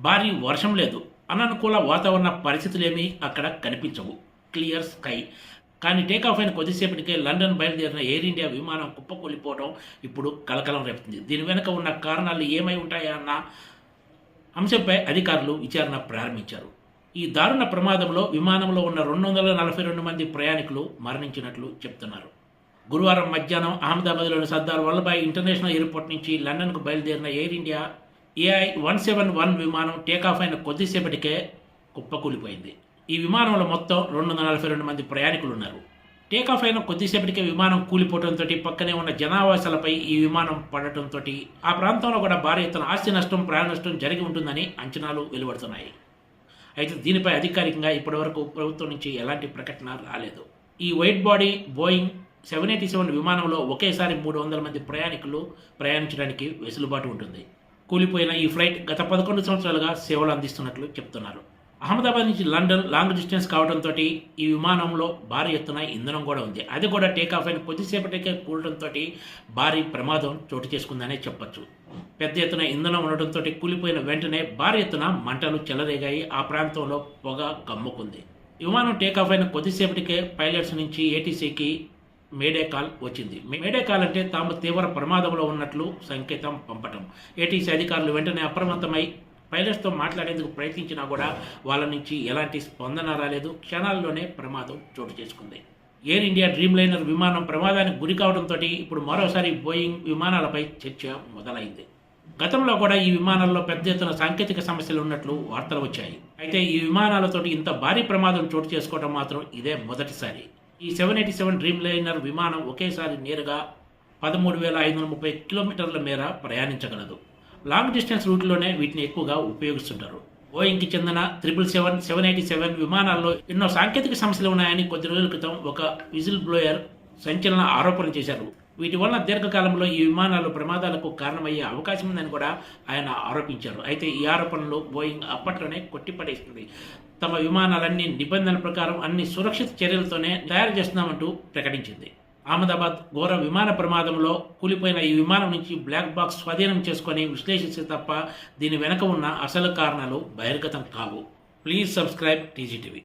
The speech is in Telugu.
భారీ వర్షం లేదు. అననుకూల వాతావరణ పరిస్థితులేమీ అక్కడ కనిపించవు. Clear sky. కానీ టేకాఫ్ అయిన కొద్దిసేపటికే లండన్ బయలుదేరిన ఎయిర్ ఇండియా విమానం కుప్పకూలిపోవడం ఇప్పుడు కలకలం రేపుతుంది. దీని వెనుక ఉన్న కారణాలు ఏమై ఉంటాయా అన్న అంశంపై అధికారులు విచారణ ప్రారంభించారు. ఈ దారుణ ప్రమాదంలో విమానంలో ఉన్న రెండు వందల నలభై రెండు మంది ప్రయాణికులు మరణించినట్లు చెప్తున్నారు. గురువారం మధ్యాహ్నం అహ్మదాబాద్లోని సర్దార్ వల్లభాయ్ ఇంటర్నేషనల్ ఎయిర్పోర్ట్ నుంచి లండన్కు బయలుదేరిన Air India AI one seven one విమానం టేకాఫ్ అయిన కొద్దిసేపటికే కుప్పకూలిపోయింది. ఈ విమానంలో మొత్తం రెండు వందల నలభై రెండు మంది ప్రయాణికులు ఉన్నారు టేకాఫ్ అయిన కొద్దిసేపటికే విమానం కూలిపోవడంతో పక్కనే ఉన్న జనావాసాలపై ఈ విమానం పడటంతో ఆ ప్రాంతంలో కూడా భారీ ఎత్తున ఆస్తి నష్టం ప్రాణ నష్టం జరిగి ఉంటుందని అంచనాలు వెలువడుతున్నాయి. అయితే దీనిపై అధికారికంగా ఇప్పటివరకు ప్రభుత్వం నుంచి ఎలాంటి ప్రకటన రాలేదు. ఈ wide body Boeing seven eighty seven విమానంలో ఒకేసారి మూడు వందల మంది ప్రయాణికులు ప్రయాణించడానికి వెసులుబాటు ఉంటుంది. కూలిపోయిన ఈ ఫ్లైట్ గత పదకొండు సంవత్సరాలుగా సేవలు అందిస్తున్నట్లు చెప్తున్నారు. అహ్మదాబాద్ నుంచి లండన్ లాంగ్ డిస్టెన్స్ కావడంతో ఈ విమానంలో భారీ ఎత్తున ఇంధనం కూడా ఉంది. అది కూడా టేకాఫ్ అయిన కొద్దిసేపటికే కూలడంతో భారీ ప్రమాదం చోటు చేసుకుందనే చెప్పచ్చు. పెద్ద ఎత్తున ఇంధనం ఉండటంతో కూలిపోయిన వెంటనే భారీ ఎత్తున మంటలు చెలరేగాయి. ఆ ప్రాంతంలో పొగ కమ్ముకుంది విమానం టేకాఫ్ అయిన కొద్దిసేపటికే పైలట్స్ నుంచి ఏటీసీకి మేడే కాల్ వచ్చింది. మేడే కాల్ అంటే తాము తీవ్ర ప్రమాదంలో ఉన్నట్లు సంకేతం పంపటం. ఏటీసీ అధికారులు వెంటనే అప్రమత్తమై పైలట్స్తో మాట్లాడేందుకు ప్రయత్నించినా కూడా వాళ్ళ నుంచి ఎలాంటి స్పందన రాలేదు. క్షణాల్లోనే ప్రమాదం చోటు చేసుకుంది. ఎయిర్ ఇండియా డ్రీమ్ లైనర్ విమానం ప్రమాదానికి గురి కావడంతో ఇప్పుడు మరోసారి బోయింగ్ విమానాలపై చర్చ మొదలైంది. గతంలో కూడా ఈ విమానాల్లో పెద్ద ఎత్తున సాంకేతిక సమస్యలు ఉన్నట్లు వార్తలు వచ్చాయి. అయితే ఈ విమానాలతోటి ఇంత భారీ ప్రమాదం చోటు చేసుకోవడం మాత్రం ఇదే మొదటిసారి. ఈ seven eighty seven dreamliner విమానం ఒకేసారి నేరుగా పదమూడు వేల ఐదు వందల ముప్పై కిలోమీటర్ల మేర ప్రయాణించగలదు. లాంగ్ డిస్టెన్స్ రూట్లోనే వీటిని ఎక్కువగా ఉపయోగిస్తుంటారు. బోయింగ్కి చెందిన triple seven seven eighty seven విమానాల్లో ఎన్నో సాంకేతిక సమస్యలు ఉన్నాయని కొద్ది రోజుల క్రితం ఒక విజిల్ బ్లోయర్ సంచలన ఆరోపణలు చేశారు. వీటి వలన దీర్ఘకాలంలో ఈ విమానాలు ప్రమాదాలకు కారణమయ్యే అవకాశం ఉందని కూడా ఆయన ఆరోపించారు. అయితే ఈ ఆరోపణలు బోయింగ్ అప్పట్లోనే కొట్టిపడేస్తుంది తమ విమానాలన్నీ నిబంధనల ప్రకారం అన్ని సురక్షిత చర్యలతోనే తయారు చేస్తున్నామంటూ ప్రకటించింది. అహ్మదాబాద్ ఘోర విమాన ప్రమాదంలో కూలిపోయిన ఈ విమానం నుంచి బ్లాక్ బాక్స్ స్వాధీనం చేసుకొని విశ్లేషిస్తే తప్ప దీని వెనక ఉన్న అసలు కారణాలు బహిర్గతం కావు. Please subscribe TGTV